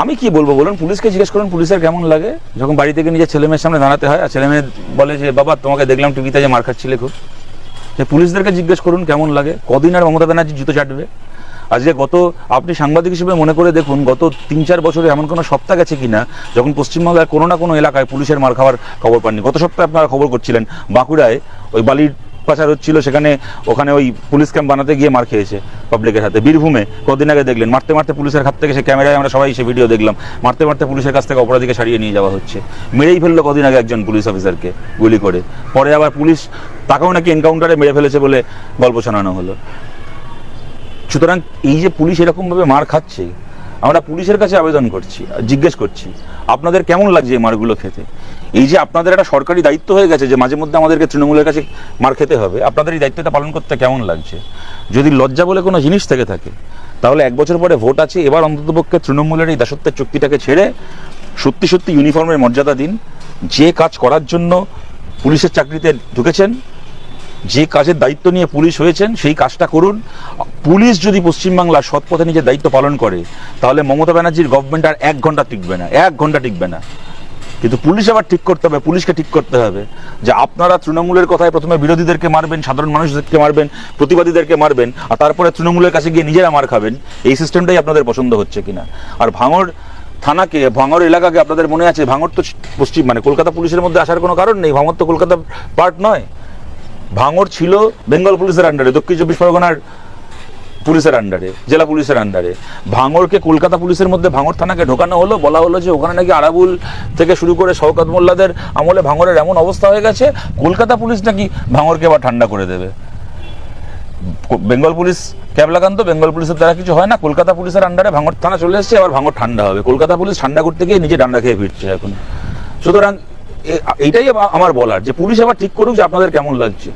আমি কি বলব বলুন? পুলিশকে জিজ্ঞেস করুন, পুলিশের কেমন লাগে? যখন বাড়ি থেকে নিজের ছেলে মেয়ের সামনে দাঁড়াতে হয়, আর ছেলে মেয়ে বলে যে, বাবা, তোমাকে দেখলাম টিভিতে যে মার খাচ্ছিলে খুব। যে পুলিশদেরকে জিজ্ঞেস করুন কেমন লাগে? কদিন আর মমতা ব্যানার্জি জুতো চাটবে? আজকে গত, আপনি সাংবাদিক হিসেবে মনে করে দেখুন, গত তিন চার বছরে এমন কোনো সপ্তাহ গেছে কিনা, যখন পশ্চিমবাংলার কোনো না কোনো এলাকায় পুলিশের মার খাওয়ার খবর পাননি। গত সপ্তাহে আপনারা খবর করছিলেন, বাঁকুড়ায় ওই বালির পাচার হচ্ছিল, সেখানে ওখানে ওই পুলিশ ক্যাম্প বানাতে গিয়ে মার খেয়েছে পাবলিকের হাতে। বীরভূমে কদিন আগে দেখলেন, মারতে মারতে পুলিশের হাত থেকে সে ক্যামেরায় আমরা সবাই সে ভিডিও দেখলাম, মারতে মারতে পুলিশের কাছ থেকে অপরাধীকে সারিয়ে নিয়ে যাওয়া হচ্ছে। মেরেই ফেলল কদিন আগে একজন পুলিশ অফিসারকে গুলি করে। পরে আবার পুলিশ তাকেও নাকি এনকাউন্টারে মেরে ফেলেছে বলে গল্প শোনানো হলো। সুতরাং এই যে পুলিশ এরকমভাবে মার খাচ্ছে আমরা পুলিশের কাছে আবেদন করছি, জিজ্ঞেস করছি, আপনাদের কেমন লাগছে এই মারগুলো খেতে? এই যে আপনাদের একটা সরকারি দায়িত্ব হয়ে গেছে যে মাঝে মধ্যে আমাদেরকে তৃণমূলের কাছে মার খেতে হবে, আপনাদের এই দায়িত্বটা পালন করতে কেমন লাগছে? যদি লজ্জা বলে কোনো জিনিস থেকে থাকে, তাহলে এক বছর পরে ভোট আছে, এবার অন্ততপক্ষে তৃণমূলের এই দাসত্বের চুক্তিটাকে ছেড়ে সত্যি সত্যি ইউনিফর্মের মর্যাদা দিন। যে কাজ করার জন্য পুলিশের চাকরিতে ঢুকেছেন যে কাজের দায়িত্ব নিয়ে পুলিশ হয়েছেন, সেই কাজটা করুন। পুলিশ যদি পশ্চিমবাংলার সৎ পথে নিজের দায়িত্ব পালন করে, তাহলে মমতা ব্যানার্জির গভর্নমেন্ট আর এক ঘণ্টা টিকবে না, এক ঘণ্টা টিকবে না। কিন্তু পুলিশ আবার ঠিক করতে হবে, পুলিশকে ঠিক করতে হবে। যে আপনারা তৃণমূলের কথায় প্রথমে বিরোধীদেরকে মারবেন, সাধারণ মানুষদেরকে মারবেন, প্রতিবাদীদেরকে মারবেন, আর তারপরে তৃণমূলের কাছে গিয়ে নিজেরা মার খাবেন, এই সিস্টেমটাই আপনাদের পছন্দ হচ্ছে কিনা। আর ভাঙড় থানাকে ভাঙর এলাকাকে আপনাদের মনে আছে? ভাঙর তো পশ্চিম মানে কলকাতা পুলিশের মধ্যে আসার কোনো কারণ নেই। ভাঙর তো কলকাতা পার্ট নয়। ভাঙড় ছিল বেঙ্গল পুলিশের আন্ডারে দক্ষিণ চব্বিশ পরগনার পুলিশের আন্ডারে জেলা পুলিশের আন্ডারে ভাঙড়কে কলকাতা পুলিশের মধ্যে ভাঙড় থানাকে ঢোকানো হলো, বলা হলো যে ওখানে নাকি আরাবুল থেকে শুরু করে শওকত মোল্লাদের আমলে ভাঙড়ের এমন অবস্থা হয়ে গেছে, কলকাতা পুলিশ নাকি ভাঙড়কে আবার ঠান্ডা করে দেবে। বেঙ্গল পুলিশ ক্যাব লাগান তো বেঙ্গল পুলিশের দ্বারা কিছু হয় না, কলকাতা পুলিশের আন্ডারে ভাঙড় থানা চলে এসেছে আবার ভাঙড় ঠান্ডা হবে। কলকাতা পুলিশ ঠান্ডা করতে গিয়ে নিজে ডান্ডা খেয়ে ফিরছে এখন। সুতরাং এ- এইটাই আমার বলার যে পুলিশ আবার ঠিক করুক যে আপনাদের কেমন লাগছে।